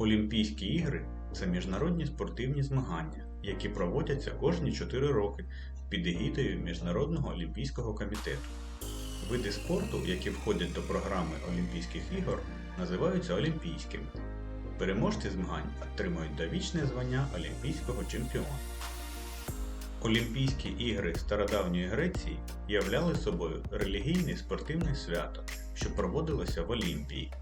Олімпійські ігри це міжнародні спортивні змагання, які проводяться кожні 4 роки під егідою Міжнародного олімпійського комітету. Види спорту, які входять до програми Олімпійських ігор, називаються олімпійськими. Переможці змагань отримують довічне звання олімпійського чемпіона. Олімпійські ігри стародавньої Греції являли собою релігійне спортивне свято, що проводилося в Олімпії.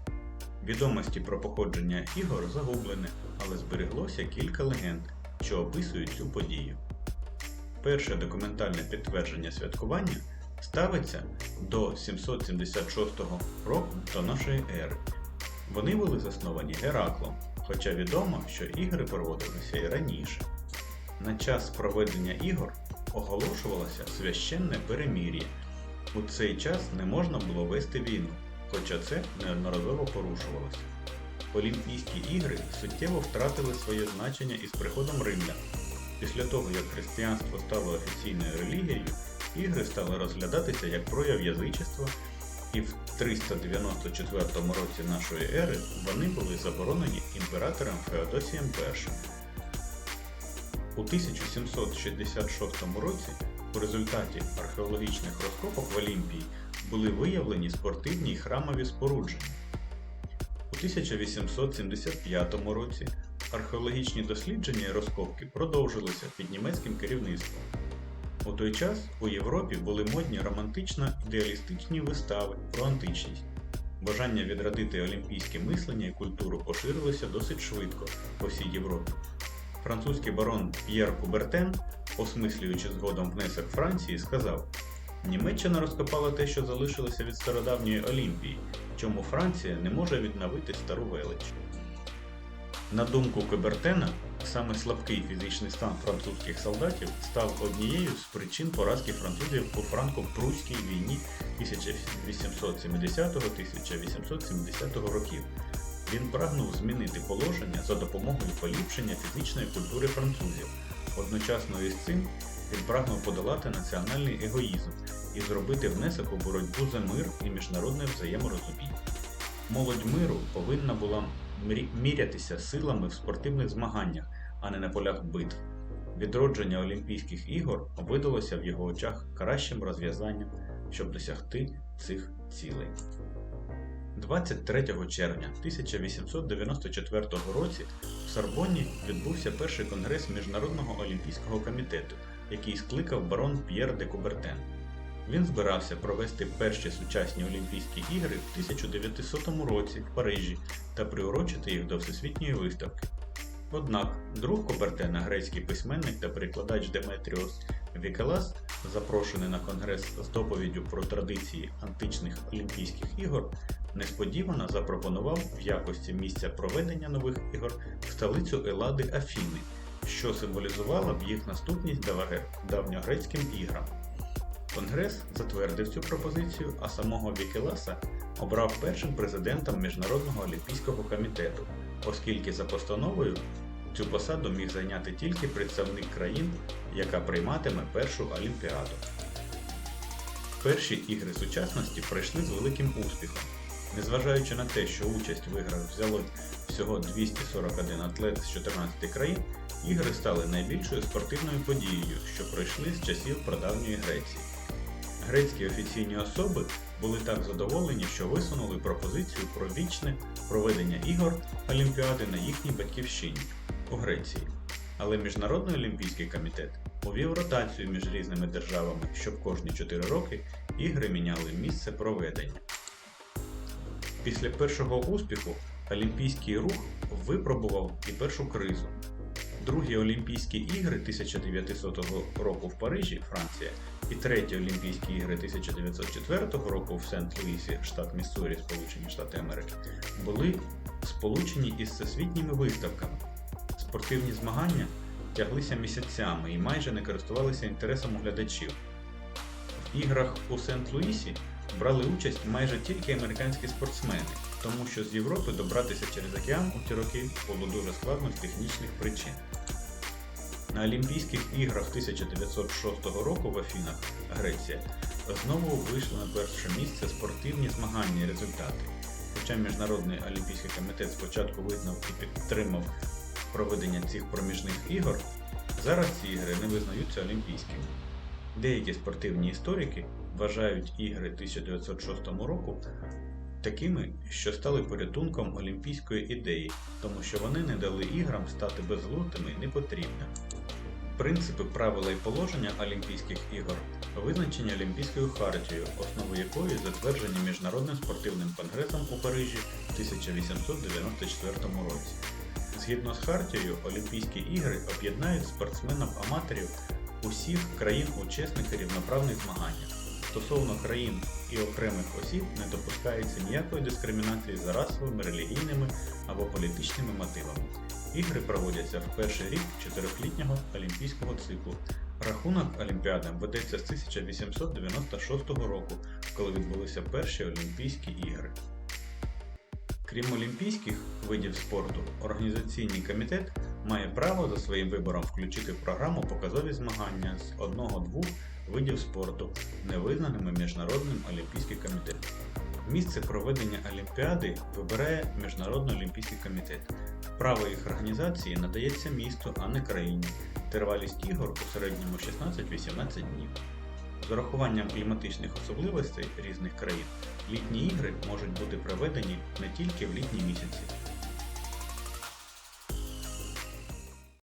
Відомості про походження ігор загублене, але збереглося кілька легенд, що описують цю подію. Перше документальне підтвердження святкування ставиться до 776 року до нашої ери. Вони були засновані Гераклом, хоча відомо, що ігри проводилися і раніше. На час проведення ігор оголошувалося священне перемір'я. У цей час не можна було вести війну, хоча це неодноразово порушувалося. Олімпійські ігри суттєво втратили своє значення із приходом римлян. Після того, як християнство стало офіційною релігією, ігри стали розглядатися як прояв язичества, і в 394 році нашої ери вони були заборонені імператором Феодосієм І. У 1766 році у результаті археологічних розкопок в Олімпії були виявлені спортивні й храмові спорудження. У 1875 році археологічні дослідження і розкопки продовжилися під німецьким керівництвом. У той час у Європі були модні романтично-ідеалістичні вистави про античність. Бажання відродити олімпійське мислення і культуру поширилося досить швидко по всій Європі. Французький барон П'єр Кубертен, осмислюючи згодом внесок Франції, сказав: Німеччина розкопала те, що залишилося від стародавньої Олімпії, чому Франція не може відновити стару велич. На думку Кубертена, саме слабкий фізичний стан французьких солдатів став однією з причин поразки французів у франко-прусській війні 1870-1870 років. Він прагнув змінити положення за допомогою поліпшення фізичної культури французів. Одночасно із цим він прагнув подолати національний егоїзм і зробити внесок у боротьбу за мир і міжнародне взаєморозуміння. Молодь миру повинна була мірятися силами в спортивних змаганнях, а не на полях битв. Відродження Олімпійських ігор видалося в його очах кращим розв'язанням, щоб досягти цих цілей. 23 червня 1894 році в Сорбонні відбувся перший конгрес Міжнародного олімпійського комітету, який скликав барон П'єр де Кубертен. Він збирався провести перші сучасні Олімпійські ігри в 1900 році в Парижі та приурочити їх до всесвітньої виставки. Однак друг Кубертена, грецький письменник та перекладач Деметріос Вікелас, запрошений на конгрес з доповіддю про традиції античних Олімпійських ігор, несподівано запропонував в якості місця проведення нових ігор столицю Елади Афіни, що символізувало б їх наступність давньогрецьким іграм. Конгрес затвердив цю пропозицію, а самого Вікеласа обрав першим президентом Міжнародного олімпійського комітету, оскільки за постановою цю посаду міг зайняти тільки представник країн, яка прийматиме першу олімпіаду. Перші ігри сучасності пройшли з великим успіхом. Незважаючи на те, що участь в іграх взяло всього 241 атлет з 14 країн, ігри стали найбільшою спортивною подією, що пройшли з часів прадавньої Греції. Грецькі офіційні особи були так задоволені, що висунули пропозицію про вічне проведення ігор Олімпіади на їхній батьківщині у Греції. Але Міжнародний олімпійський комітет увів ротацію між різними державами, щоб кожні 4 роки ігри міняли місце проведення. Після першого успіху Олімпійський рух випробував і першу кризу. Другі Олімпійські ігри 1900 року в Парижі, Франція, і треті Олімпійські ігри 1904 року в Сент-Луісі, штат Міссурі, Сполучені Штати Америки, були сполучені із всесвітніми виставками. Спортивні змагання тяглися місяцями і майже не користувалися інтересом глядачів. В іграх у Сент-Луісі брали участь майже тільки американські спортсмени, тому що з Європи добратися через океан у ті роки було дуже складно з технічних причин. На Олімпійських іграх 1906 року в Афінах, Греція, знову вийшли на перше місце спортивні змагання і результати. Хоча Міжнародний олімпійський комітет спочатку визнав і підтримав проведення цих проміжних ігор, зараз ці ігри не визнаються олімпійськими. Деякі спортивні історики вважають ігри 1906 року такими, що стали порятунком олімпійської ідеї, тому що вони не дали іграм стати безглуздими і непотрібними. Принципи, правила і положення Олімпійських ігор визначені Олімпійською хартією, основу якої затверджені Міжнародним спортивним конгресом у Парижі в 1894 році. Згідно з хартією, Олімпійські ігри об'єднають спортсменів-аматорів усіх країн-учасників рівноправних змагань. Стосовно країн і окремих осіб не допускається ніякої дискримінації за расовими, релігійними або політичними мотивами. Ігри проводяться в перший рік чотирьохлітнього олімпійського циклу. Рахунок Олімпіадам ведеться з 1896 року, коли відбулися перші Олімпійські ігри. Крім олімпійських видів спорту, організаційний комітет має право за своїм вибором включити в програму показові змагання з одного-двох видів спорту, не визнаними Міжнародним олімпійським комітетом. Місце проведення Олімпіади вибирає Міжнародний олімпійський комітет. Право їх організації надається місту, а не країні. Тривалість ігор у середньому 16-18 днів. З урахуванням кліматичних особливостей різних країн, літні ігри можуть бути проведені не тільки в літні місяці,